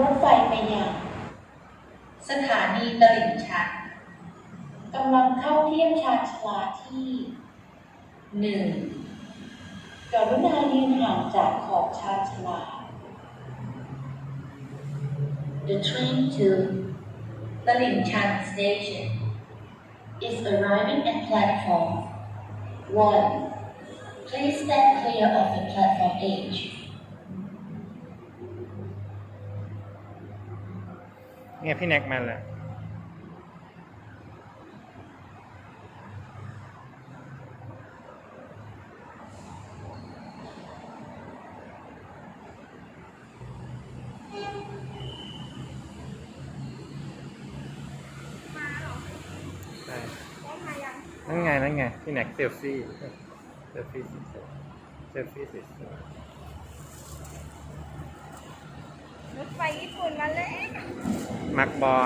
รถไฟไปยังสถานีตลิ่งชันกำลังเข้าเทียมชาญชลาที่หนึ่งกรุณายืนห่างจากขอบชาญชลา The train to ตลิ่งชัน station is arriving at platform one Please stand clear of the platform edge เนี่ยพี่แน็กมาแล้วนั่นไง นั่นไง พี่แน็กเซลฟี่ เซลฟี่สวยๆเซลฟี่สวยรถไฟญี่ปุ่นมาแล้ว มักบอ